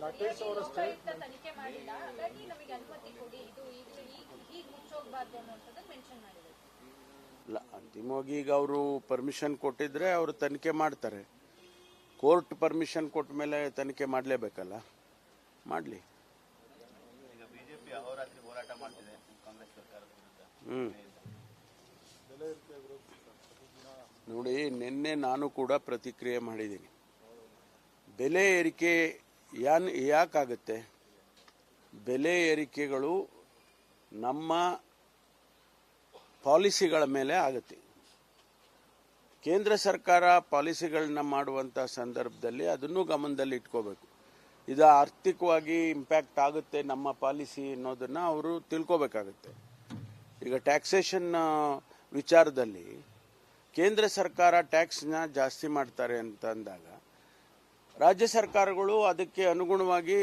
ನಟೇಶ್ ಅವರ ಲೋಕಾಯುಕ್ತ ತನಿಖೆ ಮಾಡಿಲ್ಲ. ಹಾಗಾಗಿ ನಮಗೆ ಅನುಮತಿ ಕೊಡಿ. ಇದು ಈಗ ಮುಚ್ಚೋಗ್ಬಾರ್ದು ಮೆನ್ಷನ್ ಇಲ್ಲ ಅಂತಿಮವಾಗಿ ಈಗ ಅವರು ಪರ್ಮಿಷನ್ ಕೊಟ್ಟಿದ್ರೆ ಅವರು ತನಿಖೆ ಮಾಡ್ತಾರೆ. ಕೋರ್ಟ್ ಪರ್ಮಿಷನ್ ಕೊಟ್ಟ ಮೇಲೆ ತನಿಖೆ ಮಾಡಲೇಬೇಕಲ್ಲ? ಮಾಡಲಿ. ಹ್ಮ್. ನೋಡಿ ನಿನ್ನೆ ನಾನು ಕೂಡ ಪ್ರತಿಕ್ರಿಯೆ ಮಾಡಿದ್ದೀನಿ. ಬೆಲೆ ಏರಿಕೆ ಯಾನ್ ಯಾಕಾಗುತ್ತೆ? ಬೆಲೆ ಏರಿಕೆಗಳು ನಮ್ಮ ಪಾಲಿಸಿಗಳ ಮೇಲೆ ಆಗುತ್ತೆ. ಕೇಂದ್ರ ಸರ್ಕಾರ ಪಾಲಿಸಿಗಳನ್ನ ಮಾಡುವಂಥ ಸಂದರ್ಭದಲ್ಲಿ ಅದನ್ನು ಗಮನದಲ್ಲಿ ಇಟ್ಕೋಬೇಕು. ಇದು ಆರ್ಥಿಕವಾಗಿ ಇಂಪ್ಯಾಕ್ಟ್ ಆಗುತ್ತೆ ನಮ್ಮ ಪಾಲಿಸಿ ಅನ್ನೋದನ್ನ ಅವರು ತಿಳ್ಕೋಬೇಕಾಗುತ್ತೆ. ಈಗ ಟ್ಯಾಕ್ಸೇಷನ್ ವಿಚಾರದಲ್ಲಿ ಕೇಂದ್ರ ಸರ್ಕಾರ ಟ್ಯಾಕ್ಸ್ನ ಜಾಸ್ತಿ ಮಾಡ್ತಾರೆ ಅಂತ ಅಂದಾಗ ರಾಜ್ಯ ಸರ್ಕಾರಗಳು ಅದಕ್ಕೆ ಅನುಗುಣವಾಗಿ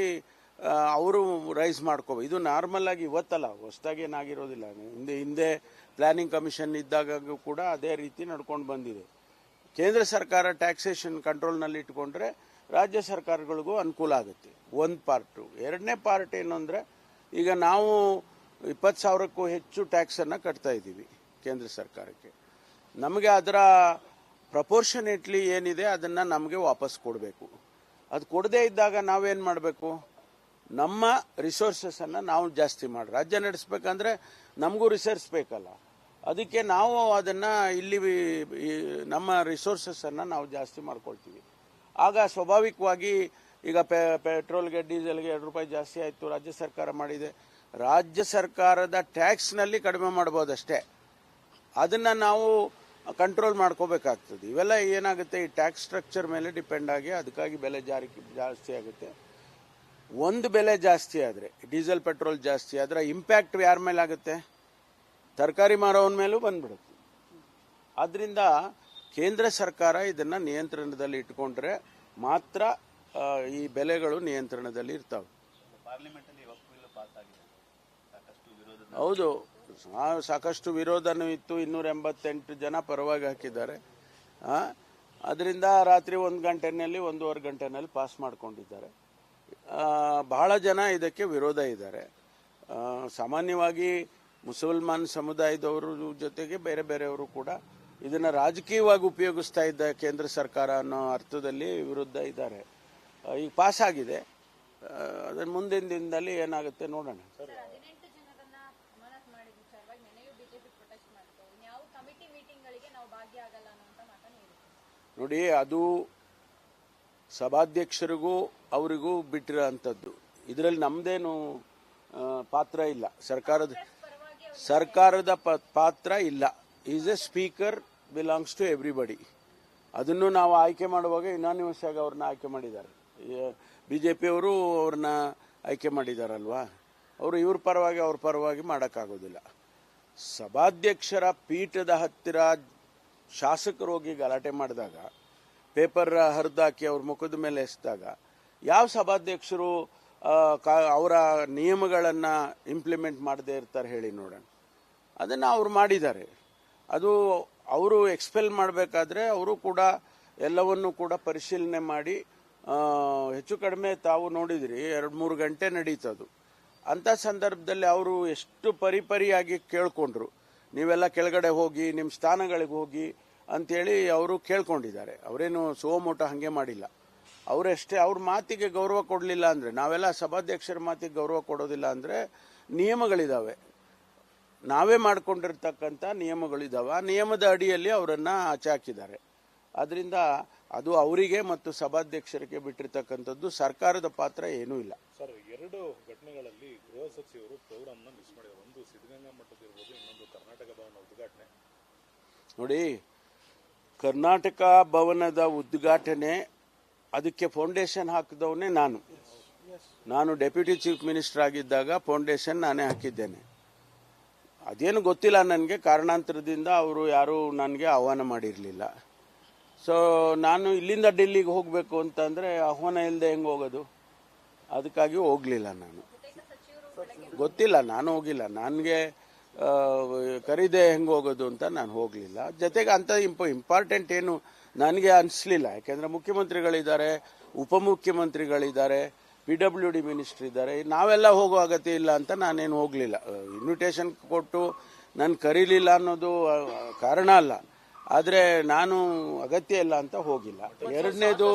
ಅವರು ರೈಸ್ ಮಾಡ್ಕೋಬೇಕು ಇದು ನಾರ್ಮಲ್ ಆಗಿ ಇವತ್ತಲ್ಲ, ಹೊಸದಾಗಿ ಏನಾಗಿರೋದಿಲ್ಲ. ಹಿಂದೆ ಹಿಂದೆ ಪ್ಲಾನಿಂಗ್ ಕಮಿಷನ್ ಇದ್ದಾಗ ಕೂಡ ಅದೇ ರೀತಿ ನಡ್ಕೊಂಡು ಬಂದಿದೆ. ಕೇಂದ್ರ ಸರ್ಕಾರ ಟ್ಯಾಕ್ಸೇಷನ್ ಕಂಟ್ರೋಲ್ನಲ್ಲಿ ಇಟ್ಕೊಂಡ್ರೆ ರಾಜ್ಯ ಸರ್ಕಾರಗಳಿಗೂ ಅನುಕೂಲ ಆಗುತ್ತೆ. ಒಂದು ಪಾರ್ಟು. ಎರಡನೇ ಪಾರ್ಟ್ ಏನು ಅಂದರೆ, ಈಗ ನಾವು ಇಪ್ಪತ್ತು ಸಾವಿರಕ್ಕೂ ಹೆಚ್ಚು ಟ್ಯಾಕ್ಸನ್ನು ಕಟ್ತಾ ಇದ್ದೀವಿ ಕೇಂದ್ರ ಸರ್ಕಾರಕ್ಕೆ. ನಮಗೆ ಅದರ ಪ್ರಪೋರ್ಷನೇಟ್ಲಿ ಏನಿದೆ ಅದನ್ನು ನಮಗೆ ವಾಪಸ್ ಕೊಡಬೇಕು. ಅದು ಕೊಡದೇ ಇದ್ದಾಗ ನಾವೇನು ಮಾಡಬೇಕು? ನಮ್ಮ ರಿಸೋರ್ಸಸನ್ನು ನಾವು ಜಾಸ್ತಿ ಮಾಡಿ, ರಾಜ್ಯ ನಡೆಸ್ಬೇಕಂದ್ರೆ ನಮಗೂ ರಿಸರ್ಚ್ ಬೇಕಲ್ಲ. ಅದಕ್ಕೆ ನಾವು ಅದನ್ನು ಇಲ್ಲಿ ನಮ್ಮ ರಿಸೋರ್ಸಸನ್ನು ನಾವು ಜಾಸ್ತಿ ಮಾಡ್ಕೊಳ್ತೀವಿ. ಆಗ ಸ್ವಾಭಾವಿಕವಾಗಿ ಈಗ ಪೆ, ಪೆಟ್ರೋಲ್ಗೆ, ಡೀಸೆಲ್ಗೆ ಎರಡು ರೂಪಾಯಿ ಜಾಸ್ತಿ ಆಯಿತು, ರಾಜ್ಯ ಸರ್ಕಾರ ಮಾಡಿದೆ. ರಾಜ್ಯ ಸರ್ಕಾರದ ಟ್ಯಾಕ್ಸ್ನಲ್ಲಿ ಕಡಿಮೆ ಮಾಡ್ಬೋದಷ್ಟೇ. ಅದನ್ನು ನಾವು ಕಂಟ್ರೋಲ್ ಮಾಡ್ಕೋಬೇಕಾಗ್ತದೆ. ಇವೆಲ್ಲ ಏನಾಗುತ್ತೆ? ಈ ಟ್ಯಾಕ್ಸ್ ಸ್ಟ್ರಕ್ಚರ್ ಮೇಲೆ ಡಿಪೆಂಡ್ ಆಗಿ ಅದಕ್ಕಾಗಿ ಬೆಲೆ ಜಾರಿ ಜಾಸ್ತಿ ಆಗುತ್ತೆ. ಒಂದು ಬೆಲೆ ಜಾಸ್ತಿ ಆದರೆ ಡೀಸೆಲ್ ಪೆಟ್ರೋಲ್ ಜಾಸ್ತಿ ಆದರೆ ಇಂಪ್ಯಾಕ್ಟ್ ಯಾರ ಮೇಲೆ ಆಗುತ್ತೆ? ತರಕಾರಿ ಮಾರೋವನ ಮೇಲೂ ಬಂದ್ಬಿಡುತ್ತೆ. ಆದ್ದರಿಂದ ಕೇಂದ್ರ ಸರ್ಕಾರ ಇದನ್ನು ನಿಯಂತ್ರಣದಲ್ಲಿ ಇಟ್ಕೊಂಡ್ರೆ ಮಾತ್ರ ಈ ಬೆಲೆಗಳು ನಿಯಂತ್ರಣದಲ್ಲಿ ಇರ್ತಾವೆ. ಹೌದು. ಸಾಕಷ್ಟು ವಿರೋಧನೂ ಇತ್ತು ಇನ್ನೂರ ಎಂಬತ್ತೆಂಟು ಜನ ಪರವಾಗಿ ಹಾಕಿದ್ದಾರೆ. ಅದರಿಂದ ರಾತ್ರಿ ಒಂದು ಗಂಟೆನಲ್ಲಿ, ಒಂದೂವರೆ ಗಂಟೆನಲ್ಲಿ ಪಾಸ್ ಮಾಡಿಕೊಂಡಿದ್ದಾರೆ. ಬಹಳ ಜನ ಇದಕ್ಕೆ ವಿರೋಧ ಇದ್ದಾರೆ. ಸಾಮಾನ್ಯವಾಗಿ ಮುಸಲ್ಮಾನ್ ಸಮುದಾಯದವರು ಜೊತೆಗೆ ಬೇರೆ ಬೇರೆಯವರು ಕೂಡ ಇದನ್ನು ರಾಜಕೀಯವಾಗಿ ಉಪಯೋಗಿಸ್ತಾ ಇದ್ದ ಕೇಂದ್ರ ಸರ್ಕಾರ ಅನ್ನೋ ಅರ್ಥದಲ್ಲಿ ವಿರುದ್ಧ ಇದ್ದಾರೆ. ಈಗ ಪಾಸ್ ಆಗಿದೆ. ಅದನ್ನು ಮುಂದಿನ ದಿನದಲ್ಲಿ ಏನಾಗುತ್ತೆ ನೋಡೋಣ. ನೋಡಿ, ಅದು ಸಭಾಧ್ಯಕ್ಷರಿಗೂ ಅವರಿಗೂ ಬಿಟ್ಟಿರೋ ಅಂಥದ್ದು ಇದರಲ್ಲಿ ನಮ್ಮದೇನು ಪಾತ್ರ ಇಲ್ಲ. ಸರ್ಕಾರದ ಸರ್ಕಾರದ ಪಾತ್ರ ಇಲ್ಲ. Is a speaker belongs to everybody ಅದನ್ನು ನಾವು ಆಯ್ಕೆ ಮಾಡುವಾಗ ಇನಾನಿಮಸ್ ಆಗಿ ಅವ್ರನ್ನ ಆಯ್ಕೆ ಮಾಡಿದ್ದಾರೆ. ಬಿ ಜೆ ಪಿಯವರು ಅವ್ರನ್ನ ಆಯ್ಕೆ ಮಾಡಿದಾರಲ್ವಾ? ಅವರು ಇವ್ರ ಪರವಾಗಿ, ಅವ್ರ ಪರವಾಗಿ ಮಾಡೋಕ್ಕಾಗೋದಿಲ್ಲ. ಸಭಾಧ್ಯಕ್ಷರ ಪೀಠದ ಹತ್ತಿರ ಶಾಸಕರು ಹೋಗಿ ಗಲಾಟೆ ಮಾಡಿದಾಗ, ಪೇಪರ್ ಹರಿದಾಕಿ ಅವ್ರ ಮುಖದ ಮೇಲೆ ಎಸ್ದಾಗ, ಯಾವ ಸಭಾಧ್ಯಕ್ಷರು ಅವರ ನಿಯಮಗಳನ್ನು ಇಂಪ್ಲಿಮೆಂಟ್ ಮಾಡದೇ ಇರ್ತಾರೆ ಹೇಳಿ ನೋಡೋಣ. ಅದನ್ನು ಅವ್ರು ಮಾಡಿದ್ದಾರೆ. ಅದು ಅವರು ಎಕ್ಸ್ಪೆಲ್ ಮಾಡಬೇಕಾದ್ರೆ ಅವರು ಕೂಡ ಎಲ್ಲವನ್ನೂ ಕೂಡ ಪರಿಶೀಲನೆ ಮಾಡಿ ಹೆಚ್ಚು ಕಡಿಮೆ ತಾವು ನೋಡಿದ್ರಿ, ಎರಡು ಮೂರು ಗಂಟೆ ನಡೀತದು. ಅಂಥ ಸಂದರ್ಭದಲ್ಲಿ ಅವರು ಎಷ್ಟು ಪರಿಪರಿಯಾಗಿ ಕೇಳ್ಕೊಂಡ್ರು ನೀವೆಲ್ಲ ಕೆಳಗಡೆ ಹೋಗಿ ನಿಮ್ಮ ಸ್ಥಾನಗಳಿಗೆ ಹೋಗಿ ಅಂತೇಳಿ ಅವರು ಕೇಳ್ಕೊಂಡಿದ್ದಾರೆ. ಅವರೇನು ಸೋಮೋಟ ಹಾಗೆ ಮಾಡಿಲ್ಲ. ಅವರಷ್ಟೇ, ಅವ್ರ ಮಾತಿಗೆ ಗೌರವ ಕೊಡಲಿಲ್ಲ ಅಂದರೆ, ನಾವೆಲ್ಲ ಸಭಾಧ್ಯಕ್ಷರ ಮಾತಿಗೆ ಗೌರವ ಕೊಡೋದಿಲ್ಲ ಅಂದರೆ ನಿಯಮಗಳಿದ್ದಾವೆ ನಾವೇ ಮಾಡಿಕೊಂಡಿರ್ತಕ್ಕಂಥ ನಿಯಮಗಳಿದ್ದಾವೆ ಆ ನಿಯಮದ ಅಡಿಯಲ್ಲಿ ಅವರನ್ನು ಆಚೆ ಹಾಕಿದ್ದಾರೆ. ಅದರಿಂದ ಅದು ಅವರಿಗೆ ಮತ್ತು ಸಭಾಧ್ಯಕ್ಷರಿಗೆ ಬಿಟ್ಟಿರ್ತಕ್ಕಂಥದ್ದು ಸರ್ಕಾರದ ಪಾತ್ರ ಏನೂ ಇಲ್ಲ. ಎರಡು ಘಟನೆಗಳಲ್ಲಿ ಗೃಹ ಸಚಿವರು ಪ್ರೋಗ್ರಾಮ್ನ ಮಿಸ್ ಮಾಡಿದ್ದಾರೆ. ಒಂದು ಸಿದ್ಧಗಂಗಾ ಮಠದ ಇರ್ಬೋದು, ಇನ್ನೊಂದು ಕರ್ನಾಟಕ ಭವನ ಉದ್ಘಾಟನೆ. ನೋಡಿ, ಕರ್ನಾಟಕ ಭವನದ ಉದ್ಘಾಟನೆ, ಅದಕ್ಕೆ ಫೌಂಡೇಶನ್ ಹಾಕಿದವನೇ ನಾನು. ನಾನು ಡೆಪ್ಯೂಟಿ ಚೀಫ್ ಮಿನಿಸ್ಟರ್ ಆಗಿದ್ದಾಗ ಫೌಂಡೇಶನ್ ನಾನೇ ಹಾಕಿದ್ದೇನೆ. ಅದೇನು ಗೊತ್ತಿಲ್ಲ ನನಗೆ, ಕಾರಣಾಂತರದಿಂದ ಅವರು ಯಾರೂ ನನಗೆ ಆಹ್ವಾನ ಮಾಡಿರಲಿಲ್ಲ. ಸೊ ನಾನು ಇಲ್ಲಿಂದ ಡೆಲ್ಲಿಗೆ ಹೋಗಬೇಕು ಅಂತಂದರೆ ಆಹ್ವಾನ ಇಲ್ಲದೆ ಹೆಂಗೆ ಹೋಗೋದು? ಅದಕ್ಕಾಗಿ ಹೋಗಲಿಲ್ಲ ನಾನು. ಗೊತ್ತಿಲ್ಲ, ನಾನು ಹೋಗಿಲ್ಲ. ನನಗೆ ಕರೀದೆ ಹೆಂಗೆ ಹೋಗೋದು ಅಂತ ನಾನು ಹೋಗಲಿಲ್ಲ. ಜೊತೆಗೆ ಅಂಥ ಇಂಪ ಇಂಪಾರ್ಟೆಂಟ್ ಏನು ನನಗೆ ಅನಿಸ್ಲಿಲ್ಲ. ಯಾಕೆಂದರೆ ಮುಖ್ಯಮಂತ್ರಿಗಳಿದ್ದಾರೆ, ಉಪಮುಖ್ಯಮಂತ್ರಿಗಳಿದ್ದಾರೆ ಪಿ ಡಬ್ಲ್ಯೂ ಡಿ ಮಿನಿಸ್ಟ್ರ್ ಇದ್ದಾರೆ. ನಾವೆಲ್ಲ ಹೋಗೋ ಅಗತ್ಯ ಇಲ್ಲ ಅಂತ ನಾನೇನು ಹೋಗಲಿಲ್ಲ. ಇನ್ವಿಟೇಷನ್ ಕೊಟ್ಟು ನಾನು ಕರೀಲಿಲ್ಲ ಅನ್ನೋದು ಕಾರಣ ಅಲ್ಲ. ಆದರೆ ನಾನು ಅಗತ್ಯ ಇಲ್ಲ ಅಂತ ಹೋಗಿಲ್ಲ. ಎರಡನೇದು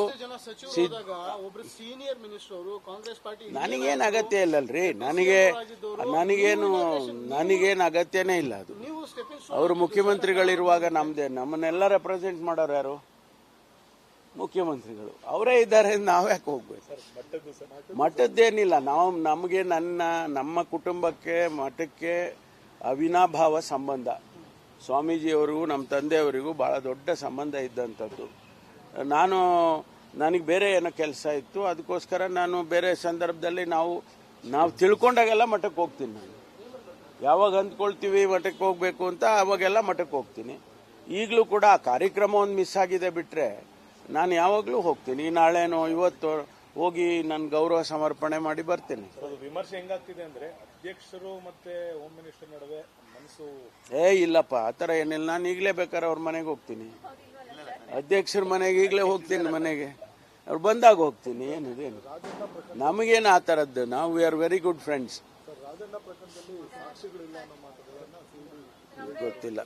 ನನಗೇನು ಅಗತ್ಯ ಇಲ್ಲಲ್ರಿ. ನನಗೆ ನನಗೇನು ನನಗೇನು ಅಗತ್ಯನೇ ಇಲ್ಲ ಅದು. ಅವರು ಮುಖ್ಯಮಂತ್ರಿಗಳಿರುವಾಗ ನಮ್ದೇ ನಮ್ಮನ್ನೆಲ್ಲ ರೆಪ್ರೆಸೆಂಟ್ ಮಾಡೋರು ಯಾರು? ಮುಖ್ಯಮಂತ್ರಿಗಳು. ಅವರೇ ಇದ್ದಾರೆ ನಾವು ಯಾಕೆ ಹೋಗ್ಬೇಕು? ಮಠದ್ದೇನಿಲ್ಲ ನಾವು ನಮಗೆ ನನ್ನ ನಮ್ಮ ಕುಟುಂಬಕ್ಕೆ ಮಠಕ್ಕೆ ಅವಿನಾಭಾವ ಸಂಬಂಧ. ಸ್ವಾಮೀಜಿಯವರಿಗೂ ನಮ್ಮ ತಂದೆಯವರಿಗೂ ಭಾಳ ದೊಡ್ಡ ಸಂಬಂಧ ಇದ್ದಂಥದ್ದು. ನಾನು, ನನಗೆ ಬೇರೆ ಏನೋ ಕೆಲಸ ಇತ್ತು, ಅದಕ್ಕೋಸ್ಕರ ನಾನು ಬೇರೆ ಸಂದರ್ಭದಲ್ಲಿ ನಾವು ನಾವು ತಿಳ್ಕೊಂಡಾಗೆಲ್ಲ ಮಠಕ್ಕೆ ಹೋಗ್ತೀನಿ ನಾನು. ಯಾವಾಗ ಅಂದ್ಕೊಳ್ತೀವಿ ಮಠಕ್ಕೆ ಹೋಗಬೇಕು ಅಂತ ಅವಾಗೆಲ್ಲ ಮಠಕ್ಕೆ ಹೋಗ್ತೀನಿ. ಈಗಲೂ ಕೂಡ ಆ ಕಾರ್ಯಕ್ರಮ ಒಂದು ಮಿಸ್ ಆಗಿದೆ ಬಿಟ್ಟರೆ ನಾನು ಯಾವಾಗಲೂ ಹೋಗ್ತೀನಿ. ನಾಳೆನೋ ಇವತ್ತು ಹೋಗಿ ನನ್ನ ಗೌರವ ಸಮರ್ಪಣೆ ಮಾಡಿ ಬರ್ತೀನಿ. ವಿಮರ್ಶೆ ಹೆಂಗಾಗ್ತಿದೆ ಅಂದ್ರೆ ಅಧ್ಯಕ್ಷರು ಮತ್ತೆ ಹೋಮ್ ಮಿನಿಸ್ಟರ್ ನಡುವೆ ಮನಸ್ಸು ಏ, ಇಲ್ಲಪ್ಪ, ಆ ಥರ ಏನಿಲ್ಲ. ನಾನು ಈಗಲೇ ಬೇಕಾದ್ರೆ ಅವ್ರ ಮನೆಗೆ ಹೋಗ್ತೀನಿ. ಅಧ್ಯಕ್ಷರ ಮನೆಗೆ ಈಗಲೇ ಹೋಗ್ತೀನಿ ಮನೆಗೆ. ಅವ್ರು ಬಂದಾಗ ಹೋಗ್ತೀನಿ. ಏನಿದೇನು ನಮಗೇನು ಆ ಥರದ್ದು? ನಾವು we are very good friends ಗೊತ್ತಿಲ್ಲ.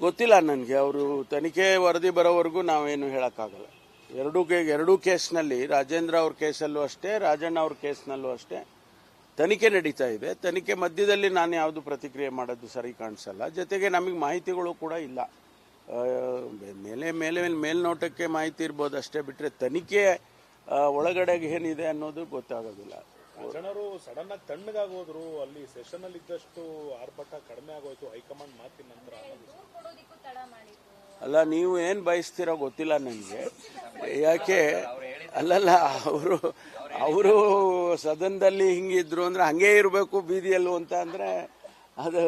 ಗೊತ್ತಿಲ್ಲ ನನಗೆ. ಅವರು ತನಿಖೆ ವರದಿ ಬರೋವರೆಗೂ ನಾವೇನು ಹೇಳೋಕ್ಕಾಗಲ್ಲ. ಎರಡೂ ಎರಡೂ ಕೇಸ್ನಲ್ಲಿ ರಾಜೇಂದ್ರ ಅವ್ರ ಕೇಸಲ್ಲೂ ಅಷ್ಟೇ, ರಾಜಣ್ಣ ಅವ್ರ ಕೇಸ್ನಲ್ಲೂ ಅಷ್ಟೇ. ತನಿಖೆ ನಡೀತಾ ಇದೆ. ತನಿಖೆ ಮಧ್ಯದಲ್ಲಿ ನಾನು ಯಾವುದು ಪ್ರತಿಕ್ರಿಯೆ ಮಾಡೋದು ಸರಿ ಕಾಣಿಸಲ್ಲ. ಜೊತೆಗೆ ನಮಗೆ ಮಾಹಿತಿಗಳು ಕೂಡ ಇಲ್ಲ. ಮೇಲೆ ಮೇಲೆ ಮೇಲ್ನೋಟಕ್ಕೆ ಮಾಹಿತಿ ಇರ್ಬೋದು ಅಷ್ಟೇ ಬಿಟ್ಟರೆ ತನಿಖೆ ಒಳಗಡೆಗೆ ಏನಿದೆ ಅನ್ನೋದು ಗೊತ್ತಾಗೋದಿಲ್ಲ. ಜನರು ಸಡನ್ ಆಗಿ ತಣ್ಣಗಾಗೋದ್ರು ಅಲ್ಲಿ ಸೆಷನ್ ಅಲ್ಲಿ ಇದ್ದಷ್ಟು ಆರ್ಭಟ ಕಡಿಮೆ ಆಗೋಯ್ತು. ಹೈಕಮಾಂಡ್ ಮಾತಿನ ನಂತರ ಅಲ್ಲ ನೀವು ಏನ್ ಬಯಸ್ತೀರೋ ಗೊತ್ತಿಲ್ಲ ನನಗೆ. ಯಾಕೆ ಅಲ್ಲಲ್ಲ ಅವರು ಅವರು ಸದನದಲ್ಲಿ ಹಿಂಗಿದ್ರು ಅಂದ್ರೆ ಹಂಗೆ ಇರಬೇಕು ಬೀದಿಯಲ್ಲೂ ಅಂತ ಅಂದ್ರೆ ಅದು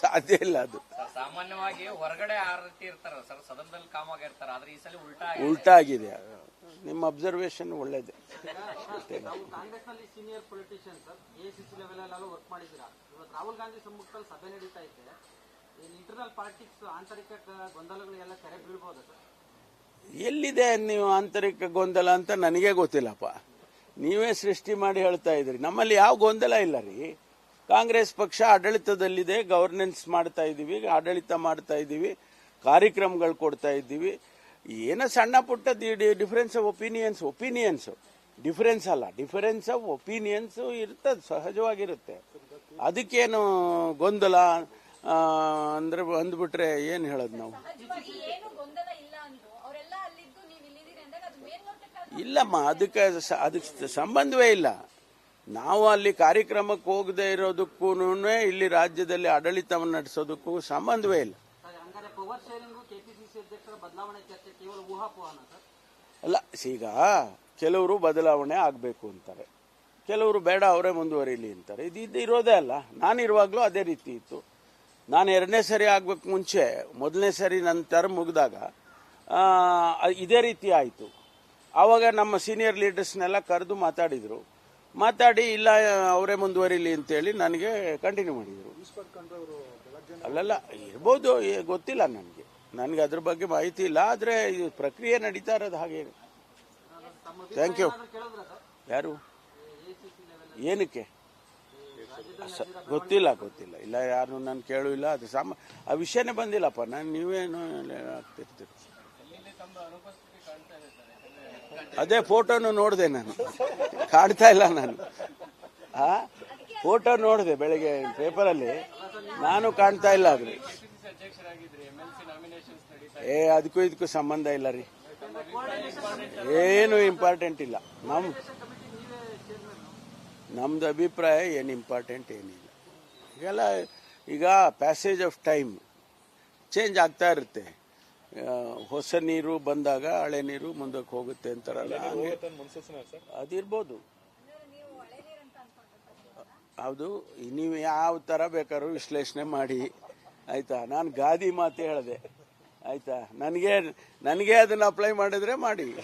ಸಾಧ್ಯ ಇಲ್ಲ ಅದು. ಸಾಮಾನ್ಯವಾಗಿ ಹೊರಗಡೆ ಆ ರೀತಿ ಇರ್ತಾರ ಸರ್ ಸದನದಲ್ಲಿ ಕಾಮಾಗಿ ಇರ್ತಾರೆ ಆದ್ರೆ ಈ ಸಲ ಉಲ್ಟಾ ಆಗಿದೆ. ಉಲ್ಟಾ ಆಗಿದೆ. ನಿಮ್ಮ ಅಬ್ಸರ್ವೇಷನ್ ಒಳ್ಳೇದೆ. ಕಾಂಗ್ರೆಸ್ನಲ್ಲಿ senior politician sir ACC level ಅಲ್ಲೆಲ್ಲ ವರ್ಕ್ ಮಾಡಿದ್ದೀರಾ? ಇವತ್ತು ರಾಹುಲ್ ಗಾಂಧಿ ಸಮ್ಮುಖದಲ್ಲಿ ಸಭೆ ನಡೀತಾ ಇದೆ. ಇಂಟರ್ನಲ್ ಪಾಲಿಟಿಕ್ಸ್ ಆಂತರಿಕ ಗೊಂದಲಗಳು ಎಲ್ಲ ತೆರೆ ಬೀಳ್ಬೋದು ಸರ್. ಎಲ್ಲಿದೆ ನೀವು ಆಂತರಿಕ ಗೊಂದಲ ಅಂತ ನನಗೆ ಗೊತ್ತಿಲ್ಲಪ್ಪ. ನೀವೇ ಸೃಷ್ಟಿ ಮಾಡಿ ಹೇಳ್ತಾ ಇದ್ರಿ. ನಮ್ಮಲ್ಲಿ ಯಾವ ಗೊಂದಲ ಇಲ್ಲ ರೀ. ಕಾಂಗ್ರೆಸ್ ಪಕ್ಷ ಆಡಳಿತದಲ್ಲಿದೆ ಗವರ್ನೆನ್ಸ್ ಮಾಡ್ತಾ ಇದ್ದೀವಿ, ಆಡಳಿತ ಮಾಡ್ತಾ ಇದ್ದೀವಿ, ಕಾರ್ಯಕ್ರಮಗಳು ಕೊಡ್ತಾ ಇದ್ದೀವಿ. ಏನೋ ಸಣ್ಣ ಪುಟ್ಟ difference of opinions opinions difference ಅಲ್ಲ ಡಿಫರೆನ್ಸ್ ಆಫ್ ಒಪಿನಿಯನ್ಸ್ ಇರ್ತದೆ, ಸಹಜವಾಗಿರುತ್ತೆ. ಅದಕ್ಕೇನು ಗೊಂದಲ? ಅಂದ್ರೆ ಅಂದ್ಬಿಟ್ರೆ ಏನು ಹೇಳೋದು ನಾವು ಸಹಜವಾಗಿ ಏನು ಗೊಂದಲ ಇಲ್ಲ ಅಂದ್ರು ಅವರೆಲ್ಲ ಅಲ್ಲಿದ್ದು ನೀವು ಇಲ್ಲಿದ್ದೀರಿ ಅಂದಾಗ ಅದು ಮೇಲ್ನೋಟಕ್ಕೆ ಇಲ್ಲಮ್ಮ ಅದಕ್ಕೆ ಅದಕ್ಕೆ ಸಂಬಂಧವೇ ಇಲ್ಲ. ನಾವು ಅಲ್ಲಿ ಕಾರ್ಯಕ್ರಮಕ್ಕೆ ಹೋಗದೆ ಇರೋದಕ್ಕೂ ಇಲ್ಲಿ ರಾಜ್ಯದಲ್ಲಿ ಆಡಳಿತವನ್ನು ನಡೆಸೋದಕ್ಕೂ ಸಂಬಂಧವೇ ಇಲ್ಲ. ಅಲ್ಲ ಈಗ ಕೆಲವರು ಬದಲಾವಣೆ ಆಗಬೇಕು ಅಂತಾರೆ. ಕೆಲವರು ಬೇಡ ಅವರೇ ಮುಂದುವರಿಲಿ ಅಂತಾರೆ. ಇದು ಇದು ಇರೋದೇ ಅಲ್ಲ. ನಾನು ಇರುವಾಗಲೂ ಅದೇ ರೀತಿ ಇತ್ತು. ನಾನು ಎರಡನೇ ಸರಿ ಆಗ್ಬೇಕು ಮುಂಚೆ ಮೊದಲನೇ ಸರಿ ನನ್ನ ತರ ಮುಗಿದಾಗ ಇದೇ ರೀತಿ ಆಯಿತು. ಆವಾಗ ನಮ್ಮ ಸೀನಿಯರ್ ಲೀಡರ್ಸ್ನೆಲ್ಲ ಕರೆದು ಮಾತಾಡಿದರು. ಮಾತಾಡಿ, ಇಲ್ಲ, ಅವರೇ ಮುಂದುವರಿಲಿ ಅಂತೇಳಿ ನನಗೆ ಕಂಟಿನ್ಯೂ ಮಾಡಿದರು. ಅಲ್ಲಲ್ಲ, ಇರ್ಬೋದು ಗೊತ್ತಿಲ್ಲ ನನಗೆ. ನನಗೆ ಅದ್ರ ಬಗ್ಗೆ ಮಾಹಿತಿ ಇಲ್ಲ, ಆದರೆ ಇದು ಪ್ರಕ್ರಿಯೆ ನಡೀತಾ ಇರೋದು ಹಾಗೆ. ಥ್ಯಾಂಕ್ ಯು ಯಾರು? ಏನಕ್ಕೆ? ಗೊತ್ತಿಲ್ಲ ಗೊತ್ತಿಲ್ಲ. ಇಲ್ಲ, ಯಾರು ನಾನು ಕೇಳು, ಇಲ್ಲ, ಅದು ಸಾಮ, ಆ ವಿಷಯನೇ ಬಂದಿಲ್ಲಪ್ಪ. ನಾನು ನೀವೇನು ಆಗ್ತಿರ್ತೀರಿ? ಅದೇ ಫೋಟೋನು ನೋಡಿದೆ ನಾನು. ಕಾಡ್ತಾ ಇಲ್ಲ ನಾನು. ಆ? ಫೋಟೋ ನೋಡಿದೆ ಬೆಳಗ್ಗೆ ಪೇಪರಲ್ಲಿ. ನಾನು ಕಾಣ್ತಾ ಇಲ್ಲ ಅದ್ರಿ ಏ, ಅದಕ್ಕೂ ಇದಕ್ಕೂ ಸಂಬಂಧ ಇಲ್ಲ ರೀ. ಏನು ಇಂಪಾರ್ಟೆಂಟ್ ಇಲ್ಲ. ನಮ್ ನಮ್ದು ಅಭಿಪ್ರಾಯ ಏನು ಇಂಪಾರ್ಟೆಂಟ್ ಏನಿಲ್ಲ. ಈಗೆಲ್ಲ ಈಗ ಪ್ಯಾಸೇಜ್ ಆಫ್ ಟೈಮ್ ಚೇಂಜ್ ಆಗ್ತಾ ಇರುತ್ತೆ. ಹೊಸ ನೀರು ಬಂದಾಗ ಹಳೆ ನೀರು ಮುಂದಕ್ಕೆ ಹೋಗುತ್ತೆ ಅಂತಾರಲ್ಲ? ಅದಿರ್ಬೋದು. ಹೌದು. ನೀವು ಯಾವ ಥರ ಬೇಕಾದ್ರೂ ವಿಶ್ಲೇಷಣೆ ಮಾಡಿ. ಆಯ್ತಾ? ನಾನು ಗಾದಿ ಮಾತು ಹೇಳಿದೆ. ಆಯ್ತಾ? ನನಗೆ ನನಗೆ ಅದನ್ನು ಅಪ್ಲೈ ಮಾಡಿದ್ರೆ ಮಾಡಿ.